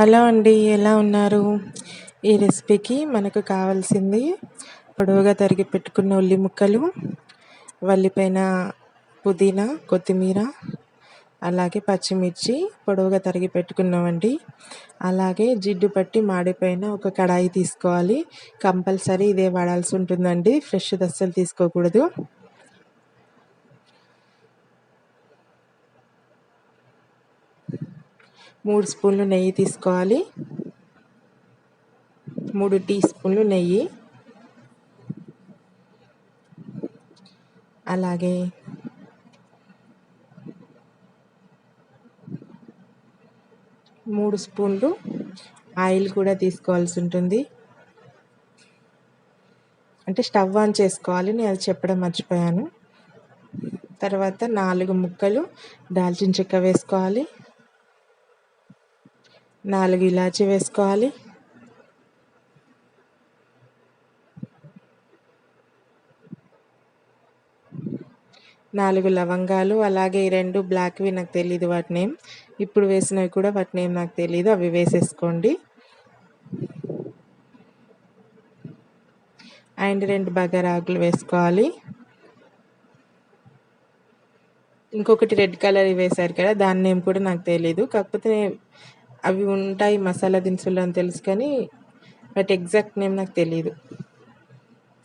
Hello అండి ఎలా ఉన్నారు? ఈ రెసిపీకి మనకు కావాల్సింది పొడవుగా తరిగి పెట్టుకున్న ఉల్లి ముక్కలు వల్లిపైన పుదీనా కొత్తిమీర అలాగే పచ్చిమిర్చి పొడవుగా తరిగి పెట్టుకున్నామండి. అలాగే జిడ్డు పట్టి మాడిపోయిన ఒక కడాయి తీసుకోవాలి. కంపల్సరీ ఇదే వాడాల్సి ఉంటుందండి ఫ్రెష్ దస్సలు తీసుకోకూడదు. మూడు స్పూన్లు నెయ్యి తీసుకోవాలి. మూడు టీ స్పూన్లు నెయ్యి. అలాగే మూడు స్పూన్లు ఆయిల్ కూడా తీసుకోవాల్సి ఉంటుంది. అంటే స్టవ్ ఆన్ చేసుకోవాలి. నేను అది చెప్పడం మర్చిపోయాను. తర్వాత నాలుగు ముక్కలు దాల్చిన చెక్క వేసుకోవాలి. నాలుగు ఇలాచి వేసుకోవాలి. నాలుగు లవంగాలు అలాగే ఈ రెండు బ్లాక్వి నాకు తెలియదు వాటి నేమ్ ఇప్పుడు వేసినవి కూడా వాటి నేమ్ నాకు తెలియదు అవి వేసేసుకోండి. అండ్ రెండు బగారాకులు వేసుకోవాలి. ఇంకొకటి రెడ్ కలర్ వేశారు కదా దాని నేమ్ కూడా నాకు తెలియదు కాకపోతే అవి ఉంటాయి మసాలా దినుసులు అని తెలుసు కానీ బట్ ఎగ్జాక్ట్ నేమ్ నాకు తెలియదు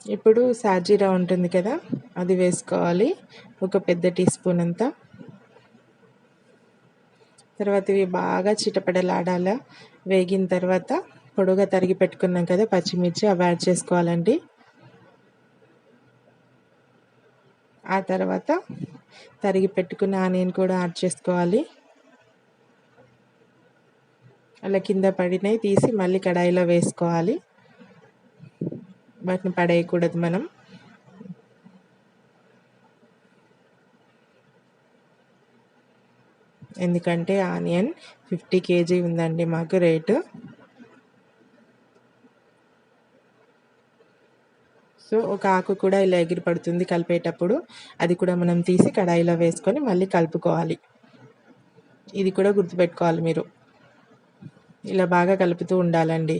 ఇప్పుడు సాజీరా ఉంటుంది కదా అది వేసుకోవాలి. ఒక పెద్ద టీ స్పూన్ అంతా. తర్వాత ఇవి బాగా చిటపడలాడాల వేగిన తర్వాత పొడుగా తరిగి పెట్టుకున్నాం కదా పచ్చిమిర్చి అవి యాడ్ చేసుకోవాలండి. ఆ తర్వాత తరిగి పెట్టుకున్న ఆనియన్ కూడా యాడ్ చేసుకోవాలి. అలా కింద పడినవి తీసి మళ్ళీ కడాయిలో వేసుకోవాలి. వాటిని పడేయకూడదు మనం. ఎందుకంటే ఆనియన్ ఫిఫ్టీ కేజీ ఉందండి మాకు రేటు. సో ఒక ఆకు కూడా ఇలా ఎగిరి పడుతుంది కలిపేటప్పుడు. అది కూడా మనం తీసి కడాయిలో వేసుకొని మళ్ళీ కలుపుకోవాలి. ఇది కూడా గుర్తుపెట్టుకోవాలి మీరు. ఇలా బాగా కలుపుతూ ఉండాలండి.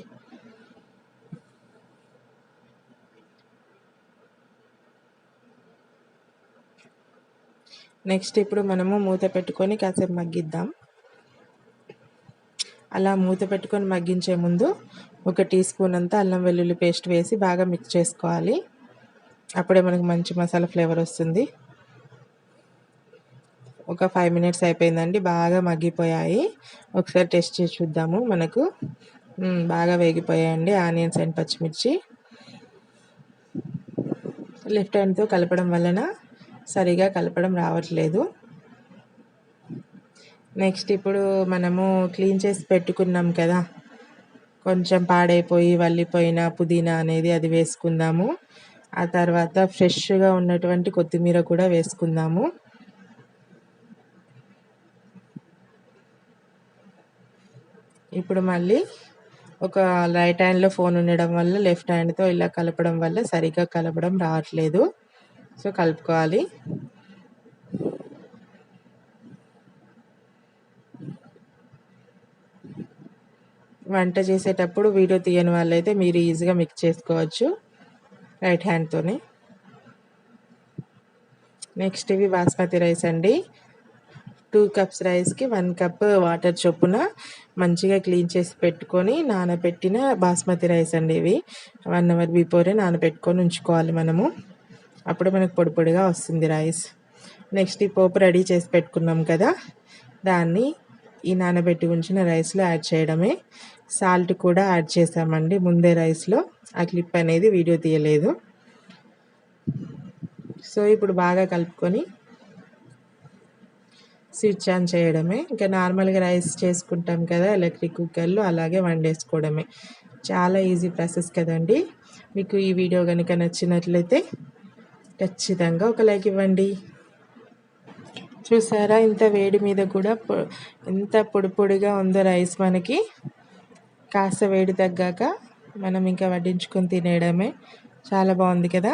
నెక్స్ట్ ఇప్పుడు మనము మూత పెట్టుకొని కాసేపు మగ్గిద్దాం. అలా మూత పెట్టుకొని మగ్గించే ముందు ఒక టీ స్పూన్ అంతా అల్లం వెల్లుల్లి పేస్ట్ వేసి బాగా మిక్స్ చేసుకోవాలి. అప్పుడే మనకు మంచి మసాలా ఫ్లేవర్ వస్తుంది. ఒక ఫైవ్ మినిట్స్ అయిపోయిందండి. బాగా మగ్గిపోయాయి. ఒకసారి టెస్ట్ చేసి చూద్దాము మనకు. బాగా వేగిపోయాయండి. ఆనియన్స్ అండ్ పచ్చిమిర్చి. లెఫ్ట్ హ్యాండ్తో కలపడం వలన సరిగా కలపడం రావట్లేదు. నెక్స్ట్ ఇప్పుడు మనము క్లీన్ చేసి పెట్టుకున్నాం కదా. కొంచెం పాడైపోయి వల్లిపోయిన పుదీనా అనేది అది వేసుకుందాము. ఆ తర్వాత ఫ్రెష్గా ఉన్నటువంటి కొత్తిమీర కూడా వేసుకుందాము. ఇప్పుడు మళ్ళీ ఒక రైట్ హ్యాండ్లో ఫోన్ ఉండడం వల్ల లెఫ్ట్ హ్యాండ్తో ఇలా కలపడం వల్ల సరిగ్గా కలపడం రావట్లేదు. సో కలుపుకోవాలి. వంట చేసేటప్పుడు వీడియో తీయని వాళ్ళైతే మీరు ఈజీగా మిక్స్ చేసుకోవచ్చు రైట్ హ్యాండ్తోనే నెక్స్ట్ ఇవి బాస్మతి రైస్ అండి. టూ కప్స్ రైస్కి వన్ కప్ వాటర్ చొప్పున మంచిగా క్లీన్ చేసి పెట్టుకొని నానబెట్టిన బాస్మతి రైస్ అండి ఇవి. వన్ అవర్ బిఫోరే నానబెట్టుకొని ఉంచుకోవాలి మనము. అప్పుడు మనకు పొడి పొడిగా వస్తుంది రైస్. నెక్స్ట్ ఈ పోపు రెడీ చేసి పెట్టుకున్నాం కదా. దాన్ని ఈ నానబెట్టి ఉంచిన రైస్లో యాడ్ చేయడమే. సాల్ట్ కూడా యాడ్ చేసామండి ముందే రైస్లో. ఆ క్లిప్ అనేది వీడియో తీయలేదు. సో ఇప్పుడు బాగా కలుపుకొని స్విచ్ ఆన్ చేయడమే. ఇంకా నార్మల్గా రైస్ చేసుకుంటాం కదా ఎలక్ట్రిక్ కుక్కర్లో అలాగే వండేసుకోవడమే. చాలా ఈజీ ప్రాసెస్ కదండి. మీకు ఈ వీడియో కనుక నచ్చినట్లయితే ఖచ్చితంగా ఒక లైక్ ఇవ్వండి. చూసారా ఇంత వేడి మీద కూడా ఎంత పొడి పొడిగా ఉందో రైస్ మనకి. కాస్త వేడి తగ్గాక మనం ఇంకా వడ్డించుకొని తినేయడమే. చాలా బాగుంది కదా.